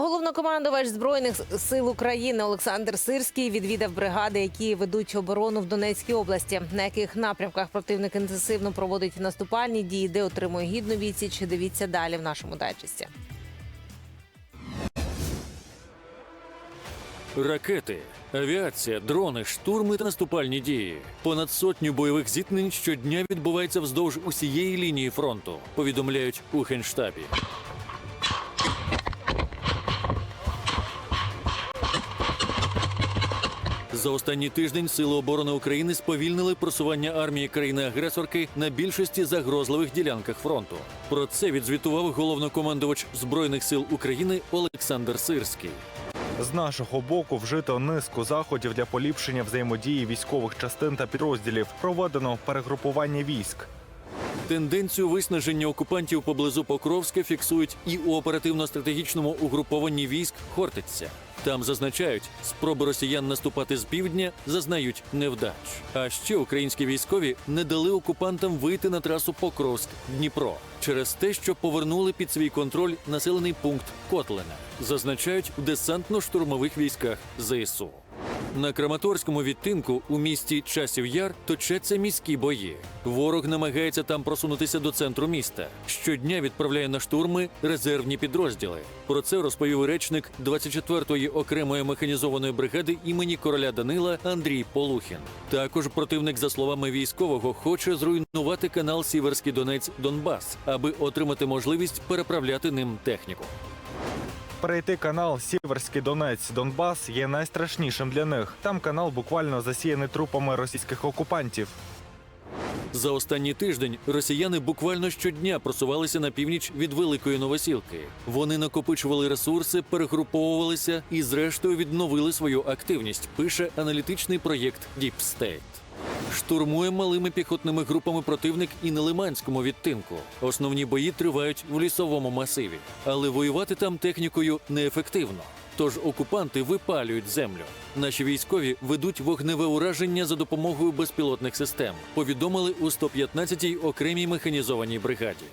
Головнокомандувач збройних сил України Олександр Сирський відвідав бригади, які ведуть оборону в Донецькій області. На яких напрямках противник інтенсивно проводить наступальні дії, де отримує гідну відсіч. Дивіться далі в нашому дайджесті. Ракети, авіація, дрони, штурми та наступальні дії. Понад сотню бойових зіткнень щодня відбувається вздовж усієї лінії фронту. Повідомляють у генштабі. За останній тиждень Сили оборони України сповільнили просування армії країни-агресорки на більшості загрозливих ділянках фронту. Про це відзвітував головнокомандувач збройних сил України Олександр Сирський. З нашого боку вжито низку заходів для поліпшення взаємодії військових частин та підрозділів. Проведено перегрупування військ. Тенденцію виснаження окупантів поблизу Покровська фіксують і у оперативно-стратегічному угрупованні військ Хортиця. Там зазначають, спроби росіян наступати з півдня зазнають невдач. А ще українські військові не дали окупантам вийти на трасу Покровськ-Дніпро через те, що повернули під свій контроль населений пункт Котлина. Зазначають в десантно-штурмових військах ЗСУ. На Краматорському відтинку у місті Часів Яр точаться міські бої. Ворог намагається там просунутися до центру міста. Щодня відправляє на штурми резервні підрозділи. Про це розповів речник 24-ї окремої механізованої бригади імені короля Данила Андрій Полухін. Також противник, за словами військового, хоче зруйнувати канал Сіверський Донець Донбас, аби отримати можливість переправляти ним техніку. Перейти канал Сіверський Донець Донбас є найстрашнішим для них. Там канал буквально засіяний трупами російських окупантів. За останній тиждень росіяни буквально щодня просувалися на північ від Великої Новосілки. Вони накопичували ресурси, перегруповувалися і, зрештою, відновили свою активність. Пише аналітичний проєкт State. Штурмує малими піхотними групами противник і на Лиманському відтинку. Основні бої тривають в лісовому масиві, але воювати там технікою неефективно. Тож окупанти випалюють землю. Наші військові ведуть вогневе ураження за допомогою безпілотних систем. Повідомили у 115-й окремій механізованій бригаді.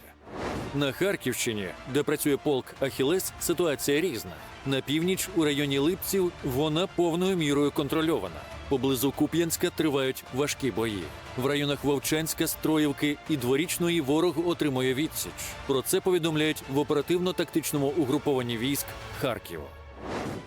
На Харківщині, де працює полк Ахілес, ситуація різна. На північ у районі Липців вона повною мірою контрольована. Поблизу Куп'янська тривають важкі бої. В районах Вовчанська, Строївки і Дворічної ворог отримує відсіч. Про це повідомляють в оперативно-тактичному угрупованні військ Харків.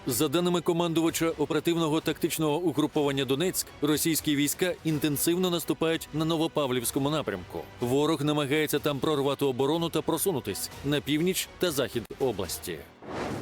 За даними командувача оперативного тактичного угруповання Донецьк, російські війська інтенсивно наступають на Новопавлівському напрямку. Ворог намагається там прорвати оборону та просунутись на північ та захід області.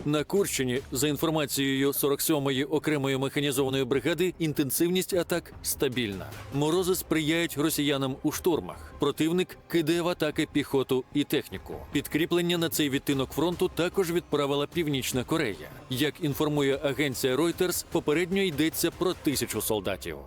На Курщині, за інформацією 47-ї окремої механізованої бригади, інтенсивність атак стабільна. Морози сприяють росіянам у штурмах. Противник кидає в атаки піхоту і техніку. Підкріплення на цей відтинок фронту також відправила Північна Корея. Як інформує агенція Reuters, попередньо йдеться про тисячу солдатів.